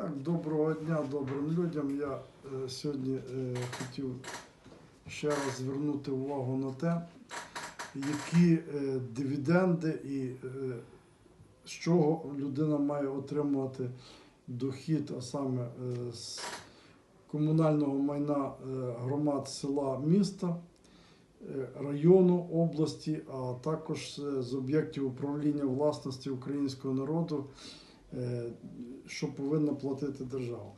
Так, доброго дня добрим людям. Я е, сьогодні е, хотів ще раз звернути увагу на те, які е, дивіденди і е, з чого людина має отримувати дохід, а саме е, з комунального майна е, громад села міста. е, Району області, а також е, з об'єктів управління власності українського народу що повинна платити держава.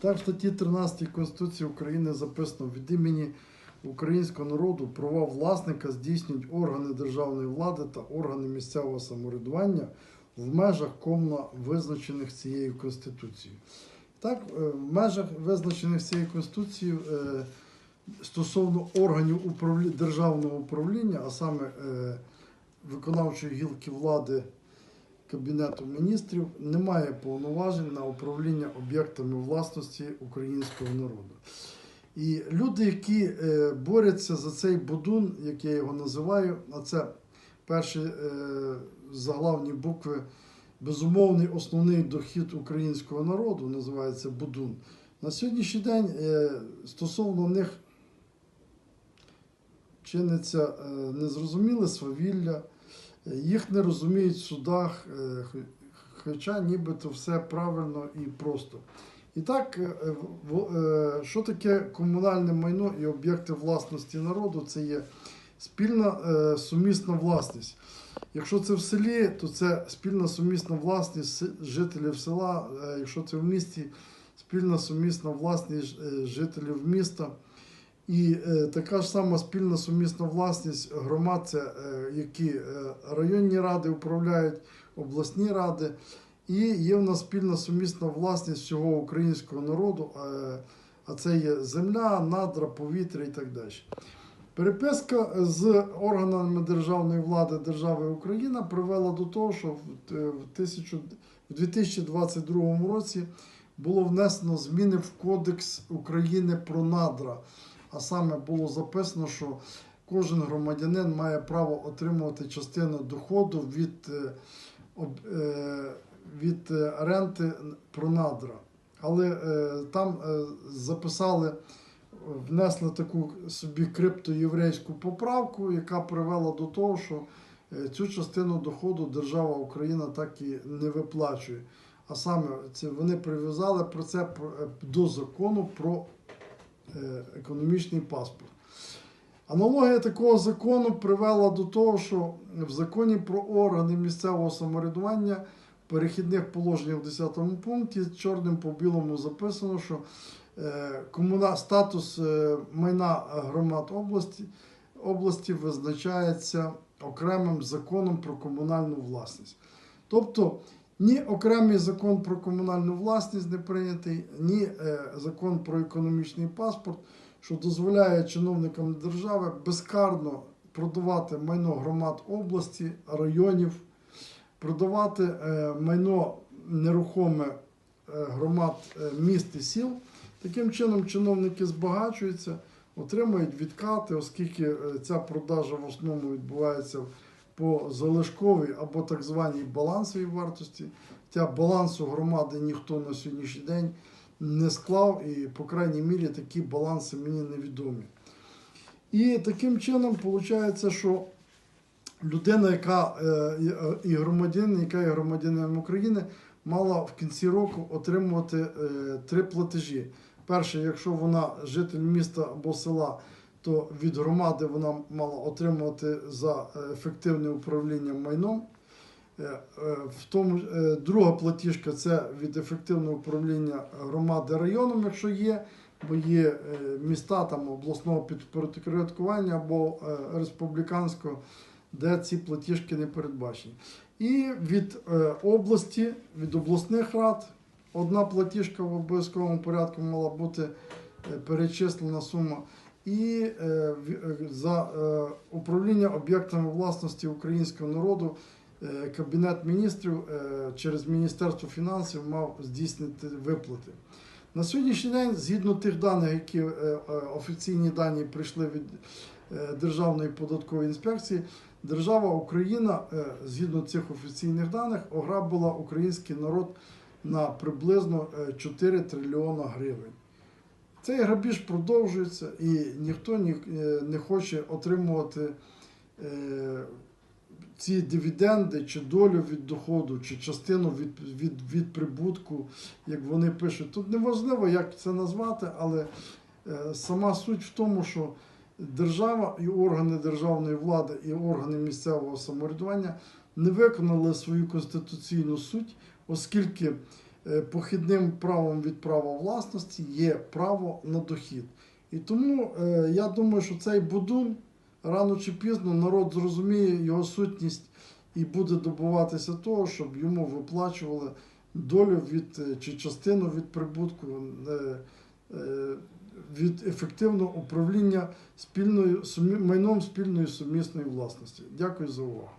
Так, в статті 13 Конституції України записано від імені українського народу права власника здійснюють органи державної влади та органи місцевого самоврядування в межах комна визначених цією Конституцією. Так, е, в межах визначених цією Конституцією е, стосовно органів управлі... державного управління, а саме е, виконавчої гілки влади Кабінету міністрів немає повноважень на управління об'єктами власності українського народу. І люди, які е, борються за цей будун, як я його називаю, а це перші е, заглавні букви, безумовний основний дохід українського народу, називається будун. На сьогоднішній день е, стосовно них чиниться незрозуміле свавілля. Їх не розуміють в судах, е, хоча нібито все правильно і просто. І так, е, е, що таке комунальне майно і об'єкти власності народу? Це є спільна сумісна власність. Якщо це в селі, то це спільна сумісна власність жителів села. Якщо це в місті, спільна сумісна власність жителів міста. І е, така ж сама спільна сумісна власність громад, це е, які е, районні ради управляють, обласні ради. І є в нас спільна сумісна власність всього українського народу, е, а це є земля, надра, повітря і так далі. Переписка з органами державної влади держави Україна привела до того, що в, е, в, тисячу, в 2022 році було внесено зміни в Кодекс України про надра. А саме було записано, що кожен громадянин має право отримувати частину доходу від, е, е, від е, ренти про надра. Але там записали, внесли таку собі криптоєврейську поправку, яка привела до того, що цю частину доходу держава Україна так і не виплачує. А саме це вони прив'язали про це до закону про економічний паспорт. Аналогія такого закону привела до того, що в законі про органи місцевого самоврядування перехідних положеннях в 10 пункті чорним по білому записано, що е, комуна, статус е, майна громад області, області визначається окремим законом про комунальну власність. Тобто ні окремий закон про комунальну власність не прийнятий, ні е, закон про економічний паспорт, що дозволяє чиновникам держави безкарно продавати майно громад області, районів, продавати е, майно нерухоме е, громад міст і сіл. Таким чином чиновники збагачуються, отримують відкати, оскільки ця продажа в основному відбувається по залишковій або так званій балансовій вартості. Хоча балансу громади ніхто на сьогоднішній день не склав, і, по крайній мірі, такі баланси мені невідомі. І таким чином виходить, що людина, яка е, і- громадянин, яка є громадянином України, мала в кінці року отримувати е, три платежі. Перше, якщо вона житель міста або села, то від громади вона мала отримувати за е, ефективне управління майном. Е, е, В тому, друга платіжка це від ефективного управління громади районом, якщо є, бо є міста там обласного підпорядкування або республіканського, де ці платіжки не передбачені. І від області, від обласних рад одна платіжка в обов'язковому порядку мала бути перечислена сума. І е, е, за е, управління об'єктами власності українського народу Кабінет міністрів через Міністерство фінансів мав здійснити виплати. На сьогоднішній день, згідно тих даних, які офіційні дані прийшли від Державної податкової інспекції, держава Україна, згідно цих офіційних даних, ограбила український народ на приблизно е, 4 трильйона гривень. Цей грабіж продовжується і ніхто е, не хоче отримувати е, ці дивіденди чи долю від доходу, чи частину від, від, від прибутку, як вони пишуть. Тут неважливо, як це назвати, але е, сама суть в тому, що держава і органи державної влади, і органи місцевого самоврядування не виконали свою конституційну суть, оскільки похідним правом від права власності є право на дохід. І тому е, я думаю, що цей будун рано чи пізно народ зрозуміє його сутність і буде добуватися того, щоб йому виплачували долю від е, чи частину від прибутку е, е, від ефективного управління спільною майном спільної сумісної власності. Дякую за увагу.